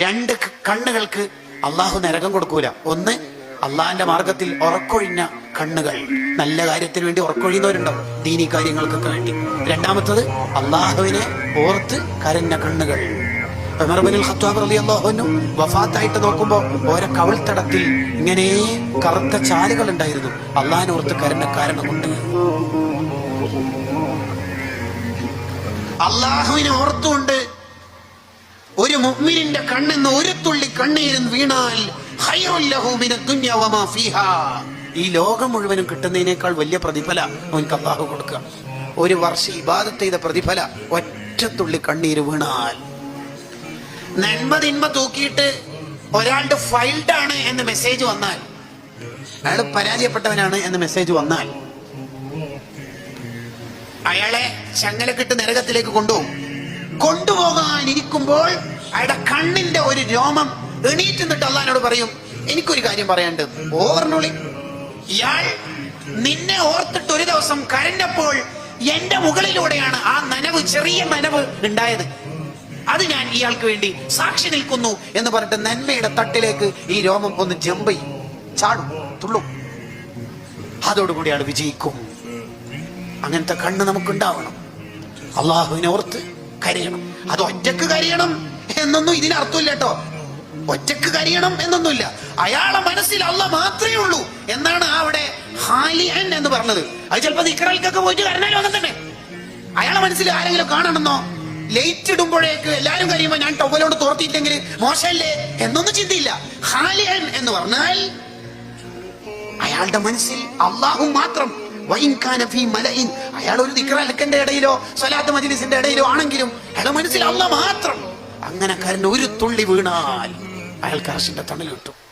രണ്ട് കണ്ണുകൾക്ക് അള്ളാഹു നരകം കൊടുക്കൂല. ഒന്ന് അള്ളാഹിന്റെ മാർഗത്തിൽ ഉറക്കൊഴിഞ്ഞ കണ്ണുകൾ. നല്ല കാര്യത്തിന് വേണ്ടി ഉറക്കൊഴിയുന്നവരുണ്ടാവും. ദീനി കാര്യങ്ങൾക്കൊക്കെ വേണ്ടി. രണ്ടാമത്തത് അള്ളാഹുവിനെ ഓർത്ത് കരഞ്ഞ കണ്ണുകൾ. വഫാത്തായിട്ട് നോക്കുമ്പോ ഓരോ കവിൾത്തടത്തിൽ ഇങ്ങനെ കറുത്ത ചാലുകൾ ഉണ്ടായിരുന്നു. അള്ളാഹിനെ ഓർത്ത് കരഞ്ഞ കാരണം കൊണ്ട് അള്ളാഹുവിനെ ഓർത്തുകൊണ്ട് ഒരു മുഅ്മിനിന്റെ കണ്ണെന്ന് ഒരു തുള്ളി കണ്ണീരും വീണാൽ. ഈ ലോകം മുഴുവനും കിട്ടുന്നതിനേക്കാൾ വലിയ പ്രതിഫല അവൻക്ക് അള്ളാഹു കൊടുക്കുക. ഒരു വർഷം ഇബാദത്ത് ചെയ്ത പ്രതിഫല ഒറ്റ തുള്ളി കണ്ണീര് വീണാൽ. നന്മ തിന്മ തൂക്കിയിട്ട് ഒരാളുടെ ഫൈൽഡ് ആണ് എന്ന് മെസ്സേജ് വന്നാൽ അയാൾ പരാജയപ്പെട്ടവനാണ് എന്ന് മെസ്സേജ് വന്നാൽ അയാളെ ചങ്ങലക്കിട്ട് നരകത്തിലേക്ക് കൊണ്ടുപോകും. കൊണ്ടുപോകാൻ ഇരിക്കുമ്പോൾ അയാളുടെ കണ്ണിന്റെ ഒരു രോമം എണീറ്റ് നിന്നിട്ട് അള്ളഹാനോട് പറയും എനിക്കൊരു കാര്യം പറയാണ്ട് ഓർണുളി ഇയാൾ നിന്നെ ഓർത്തിട്ട് ഒരു ദിവസം കരഞ്ഞപ്പോൾ എന്റെ മുകളിലൂടെയാണ് ആ നനവ് ചെറിയ നനവ് ഉണ്ടായത്. അത് ഞാൻ ഇയാൾക്ക് വേണ്ടി സാക്ഷി നിൽക്കുന്നു എന്ന് പറഞ്ഞിട്ട് നന്മയുടെ തട്ടിലേക്ക് ഈ രോമം ഒന്ന് ജമ്പ് ചാടും തുള്ളും. അതോടുകൂടി അയാൾ വിജയിക്കും. അങ്ങനത്തെ കണ്ണ് നമുക്കുണ്ടാവണം. അള്ളാഹുവിനെ ഓർത്ത് കരയണം. അത് ഒറ്റയ്ക്ക് കരയണം എന്നൊന്നും ഇതിനർത്ഥമില്ല കേട്ടോ. ഒറ്റയ്ക്ക് കരയണം എന്നൊന്നുമില്ല. അയാളെ മനസ്സിൽ അല്ല മാത്രമേ ഉള്ളൂ എന്നാണ് അവിടെ ഹാലിയൻ എന്ന് പറഞ്ഞത്. അത് ചിലപ്പോ നിക്കറൽക്കൊക്കെ പോയിട്ട് കരഞ്ഞാലും അങ്ങനെ തന്നെ. അയാളെ മനസ്സിൽ ആരെങ്കിലും കാണണമെന്നോ? ലൈറ്റ് ഇടുമ്പോഴേക്ക് എല്ലാരും കഴിയുമ്പോ ഞാൻ ടൊവലോട് തോർത്തിയില്ലെങ്കിൽ മോശമല്ലേ? എന്നൊന്നും ചിന്തയില്ല. ഹാലിയൻ എന്ന് പറഞ്ഞാൽ അയാളുടെ മനസ്സിൽ അള്ളാഹു മാത്രം അയാൾ ഒരു ദിക്റലക്കന്റെ ഇടയിലോ സ്വലാത്ത് മജ്ലിസിന്റെ ഇടയിലോ ആണെങ്കിലും അയാൾ മനസ്സിൽ മാത്രം. അങ്ങനെ കരണ്ട് ഒരു തുള്ളി വീണാൽ അയാൾക്ക് അറസിന്റെ തണൽ കിട്ടും.